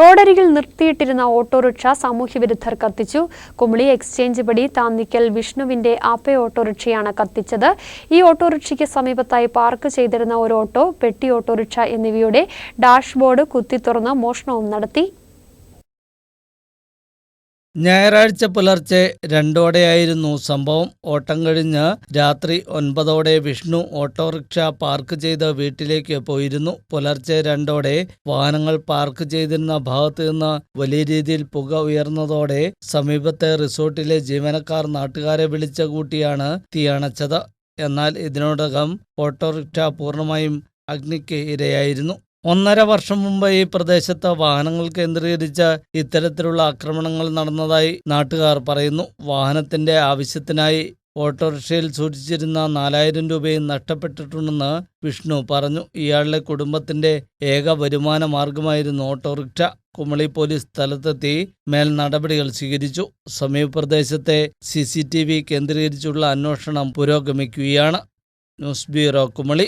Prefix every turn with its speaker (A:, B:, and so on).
A: റോഡരികിൽ നിർത്തിയിട്ടിരുന്ന ഓട്ടോറിക്ഷ സാമൂഹ്യവിരുദ്ധർ കത്തിച്ചു. കുമളി എക്സ്ചേഞ്ച് പടി താന്നിക്കൽ വിഷ്ണുവിന്റെ ആപ്പേ ഓട്ടോറിക്ഷയാണ് കത്തിച്ചത്. ഈ ഓട്ടോറിക്ഷയ്ക്ക് സമീപത്തായി പാർക്ക് ചെയ്തിരുന്ന ഒരു ഓട്ടോ പെട്ടി ഓട്ടോറിക്ഷ എന്നിവയുടെ ഡാഷ്ബോർഡ് കുത്തിത്തുറന്ന് മോഷണവും നടത്തി.
B: ഞായറാഴ്ച പുലർച്ചെ രണ്ടോടെയായിരുന്നു സംഭവം. ഓട്ടം കഴിഞ്ഞ് രാത്രി ഒൻപതോടെ വിഷ്ണു ഓട്ടോറിക്ഷ പാർക്ക് ചെയ്ത് വീട്ടിലേക്ക് പോയിരുന്നു. പുലർച്ചെ രണ്ടോടെ വാഹനങ്ങൾ പാർക്ക് ചെയ്തിരുന്ന ഭാഗത്ത് നിന്ന് വലിയ രീതിയിൽ പുക ഉയർന്നതോടെ സമീപത്തെ റിസോർട്ടിലെ ജീവനക്കാർ നാട്ടുകാരെ വിളിച്ച കൂട്ടിയാണ് തീയണച്ചത് എന്നാൽ ഇതിനോടകം ഓട്ടോറിക്ഷ പൂർണമായും അഗ്നിക്ക് ഇരയായിരുന്നു. ഒന്നര വർഷം മുമ്പ് ഈ പ്രദേശത്ത് വാഹനങ്ങൾ കേന്ദ്രീകരിച്ച ഇത്തരത്തിലുള്ള ആക്രമണങ്ങൾ നടന്നതായി നാട്ടുകാർ പറയുന്നു. വാഹനത്തിന്റെ ആവശ്യത്തിനായി ഓട്ടോറിക്ഷയിൽ സൂക്ഷിച്ചിരുന്ന നാലായിരം രൂപയും നഷ്ടപ്പെട്ടിട്ടുണ്ടെന്ന് വിഷ്ണു പറഞ്ഞു. ഇയാളുടെ കുടുംബത്തിന്റെ ഏക വരുമാന മാർഗമായിരുന്നു ഓട്ടോറിക്ഷ. കുമളി പോലീസ് സ്ഥലത്തെത്തി മേൽ നടപടികൾ സ്വീകരിച്ചു. സമീപപ്രദേശത്തെ സി സി ടി വി കേന്ദ്രീകരിച്ചുള്ള അന്വേഷണം പുരോഗമിക്കുകയാണ്. News bureau Kumily.